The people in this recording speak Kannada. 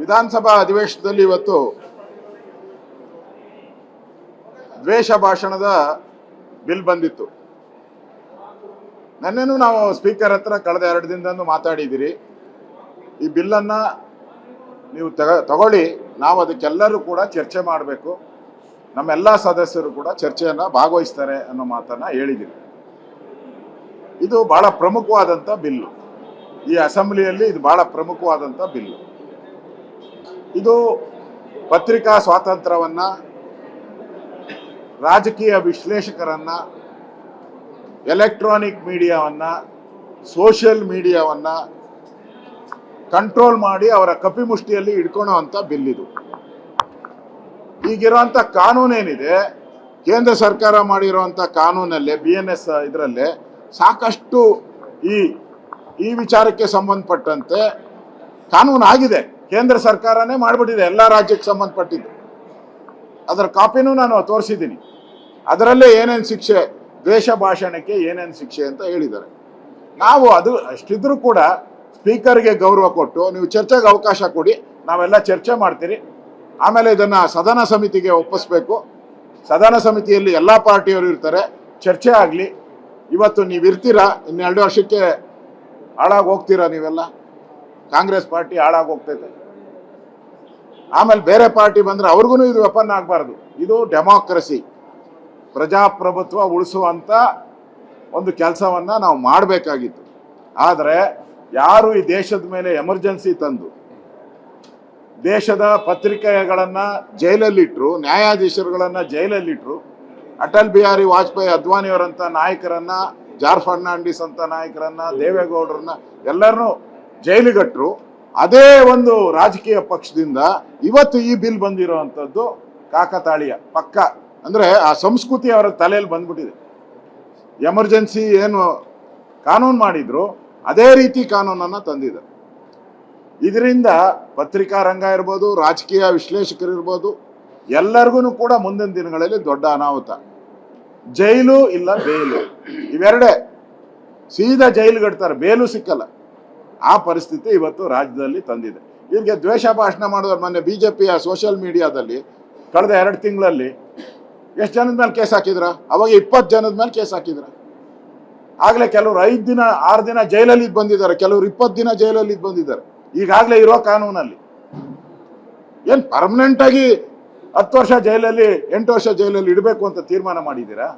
ವಿಧಾನಸಭಾ ಅಧಿವೇಶನದಲ್ಲಿ ಇವತ್ತು ದ್ವೇಷ ಭಾಷಣದ ಬಿಲ್ ಬಂದಿತ್ತು. ನನ್ನೇನು ನಾವು ಸ್ಪೀಕರ್ ಹತ್ರ ಕಳೆದ ಎರಡು ದಿನದಂದು ಮಾತಾಡಿದ್ದೀರಿ. ಈ ಬಿಲ್ಲನ್ನು ನೀವು ತಗ, ತಗೊಳ್ಳಿ. ನಾವು ಅದಕ್ಕೆಲ್ಲರೂ ಕೂಡ ಚರ್ಚೆ ಮಾಡಬೇಕು. ನಮ್ಮೆಲ್ಲ ಸದಸ್ಯರು ಕೂಡ ಚರ್ಚೆಯನ್ನು ಭಾಗವಹಿಸ್ತಾರೆ ಅನ್ನೋ ಮಾತನ್ನು ಹೇಳಿದ್ದೀರಿ. ಇದು ಬಹಳ ಪ್ರಮುಖವಾದಂಥ ಬಿಲ್ಲು. ಈ ಅಸೆಂಬ್ಲಿಯಲ್ಲಿ ಇದು ಬಹಳ ಪ್ರಮುಖವಾದಂಥ ಬಿಲ್ಲು. ಇದು ಪತ್ರಿಕಾ ಸ್ವಾತಂತ್ರ್ಯವನ್ನು ರಾಜಕೀಯ ವಿಶ್ಲೇಷಕರನ್ನ ಎಲೆಕ್ಟ್ರಾನಿಕ್ ಮೀಡಿಯಾವನ್ನ ಸೋಷಿಯಲ್ ಮೀಡಿಯಾವನ್ನ ಕಂಟ್ರೋಲ್ ಮಾಡಿ ಅವರ ಕಪಿಮುಷ್ಟಿಯಲ್ಲಿ ಇಟ್ಕೊಳ್ಳೋವಂಥ ಬಿಲ್ ಇದು ಈಗಿರೋಂಥ ಕಾನೂನೇನಿದೆ ಕೇಂದ್ರ ಸರ್ಕಾರ ಮಾಡಿರುವಂಥ ಕಾನೂನಲ್ಲೇ ಬಿ ಎನ್ ಎಸ್ ಇದರಲ್ಲೇ ಸಾಕಷ್ಟು ಈ ಈ ವಿಚಾರಕ್ಕೆ ಸಂಬಂಧಪಟ್ಟಂತೆ ಕಾನೂನು ಆಗಿದೆ ಕೇಂದ್ರ ಸರ್ಕಾರನೇ ಮಾಡಿಬಿಟ್ಟಿದೆ, ಎಲ್ಲ ರಾಜ್ಯಕ್ಕೆ ಸಂಬಂಧಪಟ್ಟಿದ್ದು. ಅದರ ಕಾಪಿನೂ ನಾನು ತೋರಿಸಿದ್ದೀನಿ. ಅದರಲ್ಲೇ ಏನೇನು ಶಿಕ್ಷೆ, ದ್ವೇಷ ಭಾಷಣಕ್ಕೆ ಏನೇನು ಶಿಕ್ಷೆ ಅಂತ ಹೇಳಿದ್ದಾರೆ. ನಾವು ಅದು ಅಷ್ಟಿದ್ರೂ ಕೂಡ ಸ್ಪೀಕರ್ಗೆ ಗೌರವ ಕೊಟ್ಟು, ನೀವು ಚರ್ಚೆಗೆ ಅವಕಾಶ ಕೊಡಿ, ನಾವೆಲ್ಲ ಚರ್ಚೆ ಮಾಡ್ತೀರಿ. ಆಮೇಲೆ ಇದನ್ನು ಸದನ ಸಮಿತಿಗೆ ಒಪ್ಪಿಸ್ಬೇಕು. ಸದನ ಸಮಿತಿಯಲ್ಲಿ ಎಲ್ಲ ಪಾರ್ಟಿಯವರು ಇರ್ತಾರೆ, ಚರ್ಚೆ ಆಗಲಿ. ಇವತ್ತು ನೀವು ಇರ್ತೀರಾ ಇನ್ನೆರಡು ವರ್ಷಕ್ಕೆ ಹಾಳಾಗಿ ಹೋಗ್ತೀರಾ ನೀವೆಲ್ಲ? ಕಾಂಗ್ರೆಸ್ ಪಾರ್ಟಿ ಹಾಳಾಗಿ ಹೋಗ್ತೈತೆ ಆಮೇಲೆ ಬೇರೆ ಪಾರ್ಟಿ ಬಂದ್ರೆ ಅವ್ರಿಗೂ ಇದು ವೆಪನ್ ಆಗಬಾರ್ದು. ಇದು ಡೆಮಾಕ್ರಸಿ ಪ್ರಜಾಪ್ರಭುತ್ವ ಉಳಿಸುವಂತ ಒಂದು ಕೆಲಸವನ್ನ ನಾವು ಮಾಡಬೇಕಾಗಿತ್ತು. ಆದರೆ ಯಾರು ಈ ದೇಶದ ಮೇಲೆ ಎಮರ್ಜೆನ್ಸಿ ತಂದು, ದೇಶದ ಪತ್ರಿಕೆಗಳನ್ನ ಜೈಲಲ್ಲಿಟ್ರು, ನ್ಯಾಯಾಧೀಶರುಗಳನ್ನ ಜೈಲಲ್ಲಿಟ್ರು, ಅಟಲ್ ಬಿಹಾರಿ ವಾಜಪೇಯಿ, ಅದ್ವಾನಿಯವರಂತ ನಾಯಕರನ್ನ ಜಾರ್ ಫರ್ನಾಂಡಿಸ್ ಅಂತ ನಾಯಕರನ್ನ, ದೇವೇಗೌಡರನ್ನ ಎಲ್ಲರನ್ನೂ ಜೈಲಿಗಟ್ರು ಅದೇ ಒಂದು ರಾಜಕೀಯ ಪಕ್ಷದಿಂದ ಇವತ್ತು ಈ ಬಿಲ್ ಬಂದಿರುವಂಥದ್ದು ಕಾಕತಾಳೀಯ, ಪಕ್ಕ. ಅಂದರೆ ಆ ಸಂಸ್ಕೃತಿ ಅವರ ತಲೆಯಲ್ಲಿ ಬಂದ್ಬಿಟ್ಟಿದೆ. ಎಮರ್ಜೆನ್ಸಿ ಏನು ಕಾನೂನು ಮಾಡಿದ್ರು, ಅದೇ ರೀತಿ ಕಾನೂನನ್ನು ತಂದಿದೆ. ಇದರಿಂದ ಪತ್ರಿಕಾ ರಂಗ ಇರ್ಬೋದು, ರಾಜಕೀಯ ವಿಶ್ಲೇಷಕರು ಇರ್ಬೋದು ಎಲ್ಲರಿಗೂ ಕೂಡ ಮುಂದಿನ ದಿನಗಳಲ್ಲಿ ದೊಡ್ಡ ಅನಾಹುತ. ಜೈಲು ಇಲ್ಲ ಬೇಲು. ಇವೆರಡೇ. ಸೀದಾ ಜೈಲು ಕಟ್ತಾರೆ ಬೇಲು ಸಿಕ್ಕಲ್ಲ. ಆ ಪರಿಸ್ಥಿತಿ ಇವತ್ತು ರಾಜ್ಯದಲ್ಲಿ ತಂದಿದೆ. ಇವ್ರಿಗೆ ದ್ವೇಷ ಭಾಷಣ ಮಾಡಿದವ್ರು ಮೊನ್ನೆ ಬಿ ಜೆ ಪಿಯ ಸೋಷಿಯಲ್ ಮೀಡಿಯಾದಲ್ಲಿ ಕಳೆದ ಎರಡು ತಿಂಗಳಲ್ಲಿ ಎಷ್ಟು ಜನದ ಮೇಲೆ ಕೇಸ್ ಹಾಕಿದ್ರ? ಅವಾಗ ಇಪ್ಪತ್ತು ಜನದ ಮೇಲೆ ಕೇಸ್ ಹಾಕಿದ್ರ. ಆಗಲೇ ಕೆಲವರು ಐದು ದಿನ, ಆರು ದಿನ ಜೈಲಲ್ಲಿ ಇದ್ದು ಬಂದಿದ್ದಾರೆ. ಕೆಲವರು ಇಪ್ಪತ್ತು ದಿನ ಜೈಲಲ್ಲಿ ಇದ್ದು ಬಂದಿದ್ದಾರೆ. ಈಗಾಗಲೇ ಇರೋ ಕಾನೂನಲ್ಲಿ. ಏನು ಪರ್ಮನೆಂಟಾಗಿ ಹತ್ತು ವರ್ಷ ಜೈಲಲ್ಲಿ, ಎಂಟು ವರ್ಷ ಜೈಲಲ್ಲಿ ಇಡಬೇಕು ಅಂತ ತೀರ್ಮಾನ ಮಾಡಿದ್ದೀರಾ?